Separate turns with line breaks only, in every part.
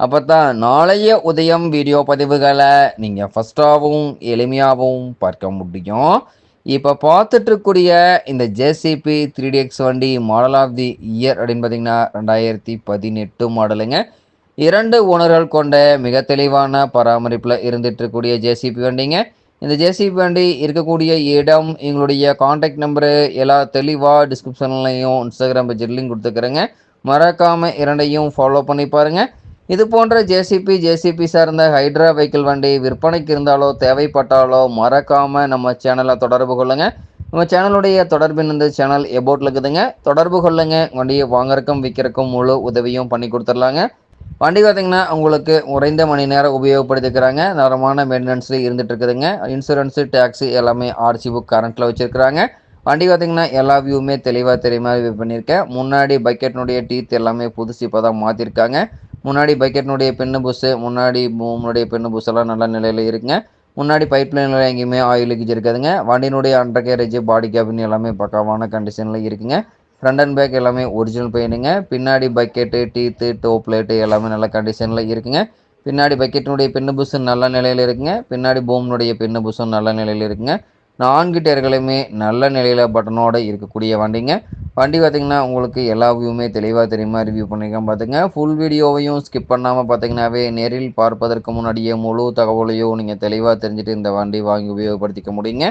அப்போ தான் நாளைய உதயம் வீடியோ பதிவுகளை நீங்கள் ஃபஸ்ட்டாகவும் எளிமையாகவும் பார்க்க முடியும். இப்போ பார்த்துட்ருக்கூடிய இந்த ஜேசிபி த்ரீ எக்ஸ் வண்டி மாடல் ஆஃப் தி இயர் அப்படின்னு பார்த்தீங்கன்னா ரெண்டாயிரத்தி பதினெட்டு மாடலுங்க இரண்டு ஓனர்கள் கொண்ட மிக தெளிவான பராமரிப்பில் இருந்துட்டு இருக்கக்கூடிய ஜேசிபி வண்டிங்க. இந்த ஜேசிபி வண்டி இருக்கக்கூடிய இடம் எங்களுடைய காண்டாக்ட் நம்பரு எல்லா தெளிவாக டிஸ்கிரிப்ஷன்லையும் இன்ஸ்டாகிராம் பேஜில் லிங்க் கொடுத்துக்கிறேங்க. மறக்காமல் இரண்டையும் ஃபாலோ பண்ணி பாருங்கள் இது போன்ற ஜேசிபி ஜேசிபி சார்ந்த ஹைட்ரா வெஹிக்கிள் வண்டி விற்பனைக்கு இருந்தாலோ தேவைப்பட்டாலோ மறக்காமல் நம்ம சேனலை தொடர்பு கொள்ளுங்கள் நம்ம சேனலுடைய தொடர்பின் இந்த சேனல் எபோட்டில் இருக்குதுங்க. தொடர்பு கொள்ளுங்கள் வண்டியை வாங்கறக்கும் விற்கிறக்கும் முழு உதவியும் பண்ணி கொடுத்துர்லாங்க வண்டி பார்த்திங்கன்னா உங்களுக்கு குறைந்த மணி நேரம் உபயோகப்படுத்திக்கிறாங்க. தரமான மெயின்டெனன்ஸில் இருந்துகிட்டு இருக்குதுங்க. இன்சூரன்ஸு டேக்ஸு எல்லாமே ஆர்சி புக் கரண்ட்டில் வச்சுருக்கிறாங்க. வண்டி பார்த்திங்கன்னா எல்லா வியூவுமே தெளிவாக தெரியுமா பண்ணியிருக்கேன். முன்னாடி பக்கெட்னுடைய டீத் எல்லாமே புதுசு இப்போ தான் மாற்றிருக்காங்க முன்னாடி பக்கெட்னுடைய பெண்ணு புஸ்ஸு முன்னாடி பூமுடைய பெண்ணு புஸ் எல்லாம் நல்ல நிலையில் இருக்குங்க. முன்னாடி பைப் லைனில் எங்கேயுமே ஆயில் லீக்கேஜ் இருக்காதுங்க. வண்டியினுடைய அண்டர் கேரேஜ் பாடி கேபின் எல்லாமே பக்காவான கண்டிஷனில் இருக்குங்க. ஃப்ரண்ட் அண்ட் பேக் எல்லாமே ஒரிஜினல் பெயினுங்க பின்னாடி பக்கெட்டு டீத்து டோப் பிளேட்டு எல்லாமே நல்ல கண்டிஷனில் இருக்குங்க. பின்னாடி பக்கெட்டினுடைய பின்னு புஸ்ஸு நல்ல நிலையில் இருக்குங்க. பின்னாடி பூமினுடைய பின்னு புஸ்ஸும் நல்ல நிலையில் இருக்குங்க. நான்கு டயர்களுமே நல்ல நிலையில் பட்டனோடு இருக்கக்கூடிய வண்டிங்க. வண்டி பார்த்திங்கன்னா உங்களுக்கு எல்லா வியூவுமே தெளிவாக தெரியுமா ரிவ்யூ பண்ணியிருக்கேன் பார்த்துங்க ஃபுல் வீடியோவையும் ஸ்கிப் பண்ணாமல் பார்த்தீங்கன்னாவே நேரில் பார்ப்பதற்கு முன்னாடியே முழு தகவலையும் நீங்கள் தெளிவாக தெரிஞ்சுட்டு இந்த வண்டி வாங்கி உபயோகப்படுத்திக்க முடியுங்க.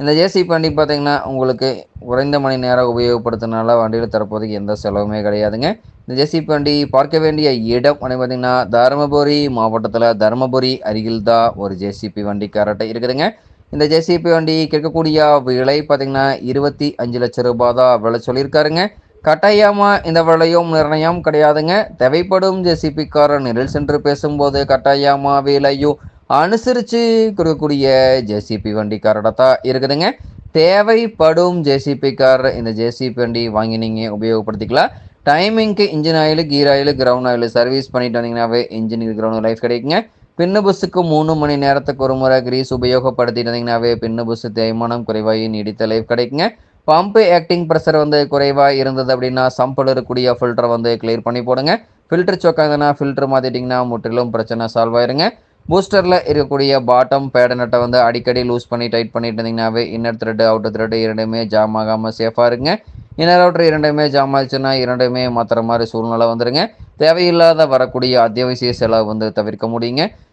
இந்த ஜேசி வண்டி பார்த்தீங்கன்னா உங்களுக்கு குறைந்த மணி நேரம் உபயோகப்படுத்தினால வண்டியில் தரப்போதுக்கு எந்த செலவுமே கிடையாதுங்க. இந்த ஜேசி வண்டி பார்க்க வேண்டிய இடம் அப்படின்னு பார்த்திங்கன்னா தருமபுரி மாவட்டத்தில் தருமபுரி அருகில் தான் ஒரு ஜேசிபி வண்டி கரெக்டாக இருக்குதுங்க. இந்த ஜேசிபி வண்டி கேட்கக்கூடிய விலை பார்த்தீங்கன்னா இருபத்தி அஞ்சு லட்சம் ரூபாய் தான் விலை சொல்லியிருக்காருங்க. கட்டாயமாக இந்த விலையும் நிர்ணயம் கிடையாதுங்க. தேவைப்படும் ஜேசிபிக்காரர் நேரில் சென்று பேசும்போது கட்டாயமாக விலையும் அனுசரித்து கொடுக்கக்கூடிய ஜேசிபி வண்டிக்காரட தான் இருக்குதுங்க. தேவைப்படும் ஜேசிபி கார் இந்த ஜேசிபி வண்டி வாங்கி நீங்கள் உபயோகப்படுத்திக்கலாம். டைமிங்க்கு engine oil gear oil crown oil service பண்ணிட்டு வந்தீங்கன்னாவே இன்ஜின் கிரவுண்ட் லைஃப் கிடைக்குங்க. பின்னு புஸ்ஸுக்கு மூணு மணி நேரத்துக்கு ஒரு முறை கிரீஸ் உபயோகப்படுத்திட்டு இருந்தீங்கன்னாவே பின்னு புஸ் தேய்மானம் குறைவாகி நீடித்த லைஃப் கிடைக்குங்க. பம்பு ஆக்டிங் ப்ரெஷர் வந்து குறைவாக இருந்தது அப்படின்னா சம்பில் இருக்கக்கூடிய ஃபில்டரை வந்து கிளியர் பண்ணி போடுங்க. ஃபில்டர் சொக்காங்கன்னா ஃபில்டர் மாற்றிட்டிங்கன்னா முற்றிலும் பிரச்சனை சால்வ் ஆயிருங்க. பூஸ்டரில் இருக்கக்கூடிய பாட்டம் பேட நட்டை வந்து அடிக்கடி லூஸ் பண்ணி டைட் பண்ணிட்டு இருந்தீங்கன்னாவே இன்னர் த்ரெட்டு அவுட்டர் த்ரெட்டு இரண்டுமே ஜாம் ஆகாமல் சேஃபாக இருங்க. இன்னர் அவுட்டர் இரண்டுமே ஜாம் ஆச்சுன்னா இரண்டுமே மாற்றுற மாதிரி சூழ்நிலை வந்துடுங்க தேவையில்லாத வரக்கூடிய அத்தியாவசிய செலவு வந்து தவிர்க்க முடியுங்க.